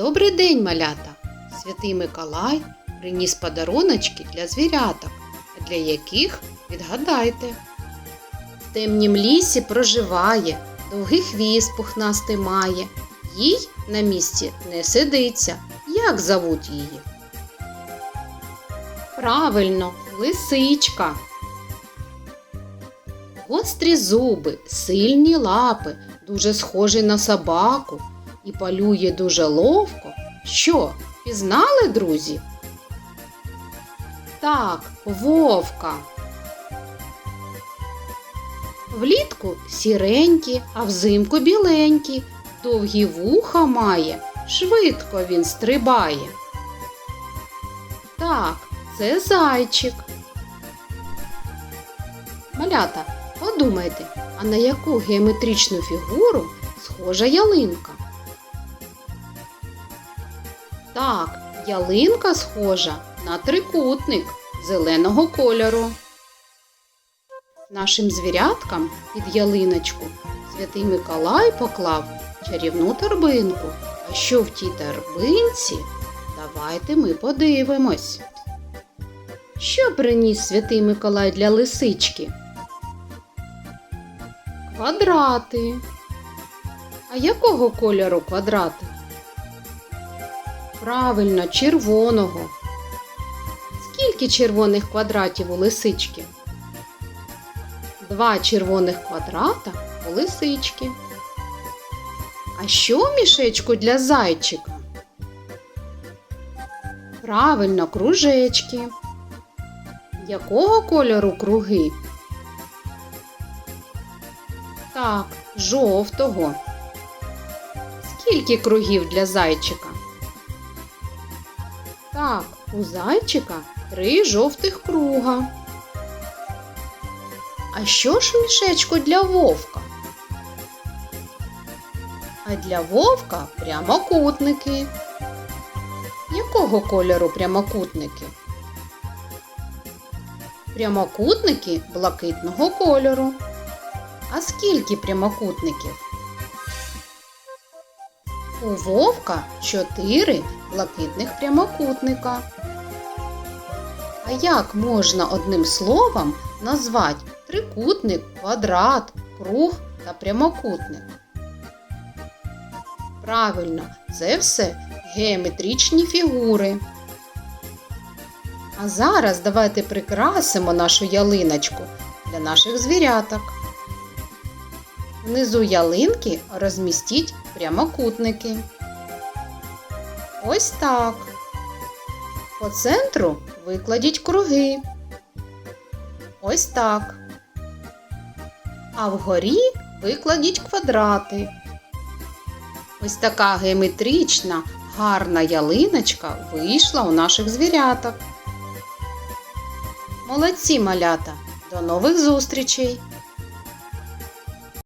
Добрий день, малята! Святий Миколай приніс подаруночки для звіряток, для яких відгадайте. В темнім лісі проживає, довгий хвіст пухнастий має. Їй на місці не сидиться. Як зовуть її? Правильно, лисичка. Гострі зуби, сильні лапи, дуже схожий на собаку і полює дуже ловко. Що, пізнали, друзі? Так, вовка. Влітку сіренькі, а взимку біленькі, довгі вуха має, швидко він стрибає. Так, це зайчик. Малята, подумайте, а на яку геометричну фігуру схожа ялинка? Так, ялинка схожа на трикутник зеленого кольору. Нашим звіряткам під ялиночку святий Миколай поклав чарівну торбинку. А що в тій торбинці? Давайте ми подивимось. Що приніс святий Миколай для лисички? Квадрати. А якого кольору квадрати? Правильно, червоного. Скільки червоних квадратів у лисички? Два червоних квадрата у лисички. А що в мішечку для зайчика? Правильно, кружечки. Якого кольору круги? Так, жовтого. Скільки кругів для зайчика? У зайчика три жовтих круга. А що ж в мішечку для вовка? А для вовка прямокутники. Якого кольору прямокутники? Прямокутники блакитного кольору. А скільки прямокутників? У вовка чотири блакитних прямокутника. А як можна одним словом назвати трикутник, квадрат, круг та прямокутник? Правильно, це все геометричні фігури. А зараз давайте прикрасимо нашу ялиночку для наших звіряток. Внизу ялинки розмістіть прямокутники. Ось так. По центру викладіть круги. Ось так. А вгорі викладіть квадрати. Ось така геометрична, гарна ялиночка вийшла у наших звіряток. Молодці малята! До нових зустрічей!